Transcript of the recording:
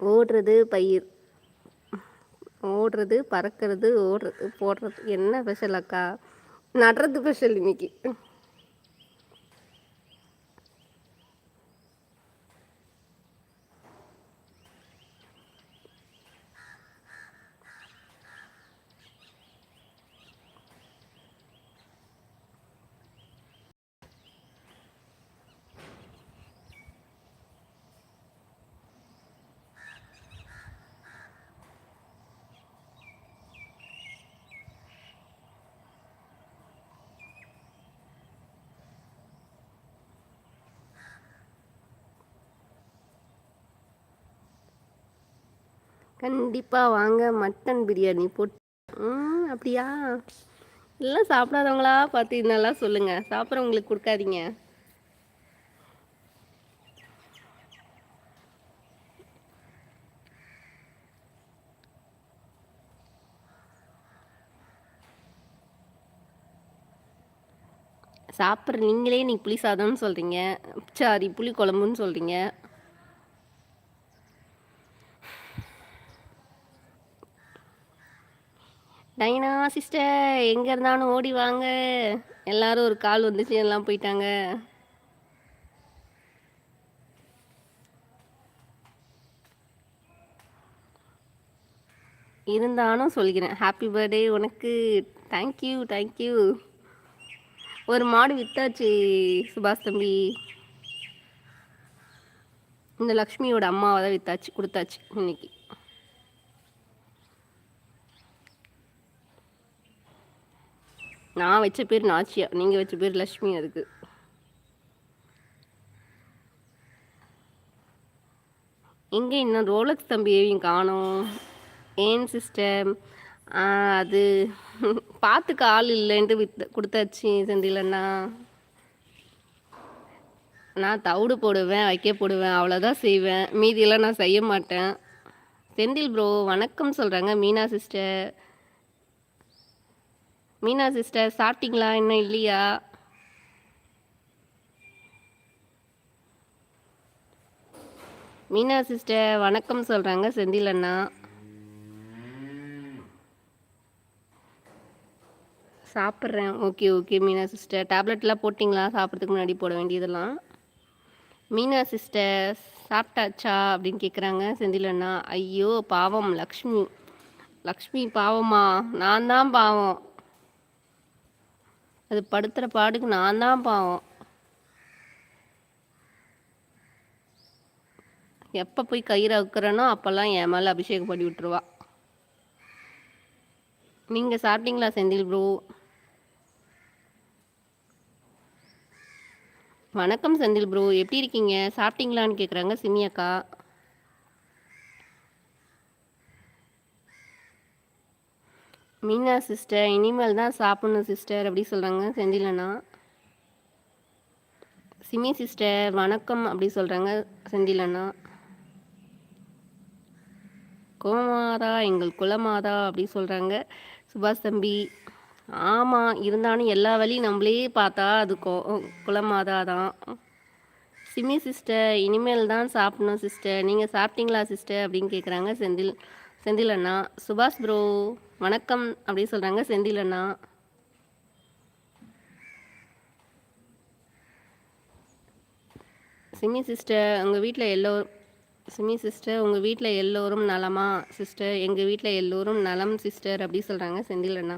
ஓடுறது பயிர். ஓடுறது பறக்கிறது ஓடுறது போடுறது. என்ன ஸ்பெஷல் அக்கா? நடுறது ஸ்பெஷல் இன்னைக்கு. கண்டிப்பாக வாங்க மட்டன் பிரியாணி போட்டு ம் அப்படியா? எல்லாம் சாப்பிடாதவங்களா? பார்த்து இதெல்லாம் சொல்லுங்கள் சாப்பிட்றவங்களுக்கு கொடுக்காதீங்க. சாப்பிட்ற நீங்களே நீ புளி சாதம்னு சொல்கிறீங்க சாரி புளி குழம்புன்னு சொல்கிறீங்க டைனா சிஸ்டர் எங்கே இருந்தாலும் ஓடி வாங்க. எல்லாரும் ஒரு கால் வந்துச்சு எல்லாம் போயிட்டாங்க. இருந்தாலும் சொல்கிறேன். ஹாப்பி பர்த்டே உனக்கு. தேங்க்யூ தேங்க்யூ ஒரு மாடு வித்தாச்சு சுபாஷ் தம்பி. இந்த லக்ஷ்மியோட அம்மாவை தான் வித்தாச்சு கொடுத்தாச்சு இன்னைக்கு. நான் வச்ச பேர் நாச்சியா. நீங்கள் வச்ச பேர் லக்ஷ்மி அதுக்கு. எங்கே இன்னும் ரோலக்ஸ் தம்பியையும் காணோம். ஏன் சிஸ்டர்? அது பார்த்துக்க ஆள் இல்லைன்ட்டு வித் கொடுத்தாச்சு செந்திலண்ணா நான் தவிடு போடுவேன் வைக்க போடுவேன் அவ்வளோதான் செய்வேன். மீதியெல்லாம் நான் செய்ய மாட்டேன். செந்தில் ப்ரோ வணக்கம் சொல்கிறாங்க மீனா சிஸ்டர். மீனா சிஸ்டர் சாப்பிட்டீங்களா? இன்னும் இல்லையா? மீனா சிஸ்டர் வணக்கம் சொல்கிறாங்க செந்தில் அண்ணா. சாப்பிட்றேன். Okay okay Meena sister. டேப்லெட்லாம் போட்டிங்களா? சாப்பிட்றதுக்கு முன்னாடி போட வேண்டியதெல்லாம். மீனா சிஸ்டர் சாப்பிட்டாச்சா? அப்படின்னு கேட்குறாங்க செந்தில் அண்ணா. ஐயோ பாவம் லக்ஷ்மி. லக்ஷ்மி பாவமா? நான் தான் பாவம். அது படுத்துகிற பாடுக்கு நான் தான் பாவம். எப்போ போய் கயிறை வைக்கிறேனோ அப்போல்லாம் என் மேலே அபிஷேகம் பண்ணி விட்டுருவா. நீங்கள் சாப்பிட்டீங்களா செந்தில் ப்ரோ வணக்கம் செந்தில் ப்ரோ எப்படி இருக்கீங்க? சாப்பிட்டீங்களான்னு கேட்குறாங்க சிமியக்கா. மீனா சிஸ்டர் இனிமேல் தான் சாப்பிட்ணும் சிஸ்டர் அப்படி சொல்கிறாங்க செந்திலண்ணா. சிமி சிஸ்டர் வணக்கம் அப்படி சொல்கிறாங்க செந்திலண்ணா. கோமாதா எங்கள் குலமாதா அப்படி சொல்கிறாங்க சுபாஷ் தம்பி. ஆமாம் இருந்தாலும் எல்லா வழியும் நம்மளே பார்த்தா அது கோ குலமாதா தான் சிமி சிஸ்டர் இனிமேல் தான் சாப்பிட்ணும் சிஸ்டர் நீங்கள் சாப்பிட்டீங்களா சிஸ்டர் அப்படின்னு கேட்குறாங்க செந்தில். செந்தில் அண்ணா சுபாஷ் ப்ரோ வணக்கம் அப்படின்னு சொல்கிறாங்க செந்தில் அண்ணா சிமி சிஸ்டர் உங்கள் வீட்டில் எல்லோரும் சிமி சிஸ்டர் உங்கள் வீட்டில் எல்லோரும் நலமா? சிஸ்டர் எங்கள் வீட்டில் எல்லோரும் நலம் சிஸ்டர் அப்படி சொல்கிறாங்க செந்தில் அண்ணா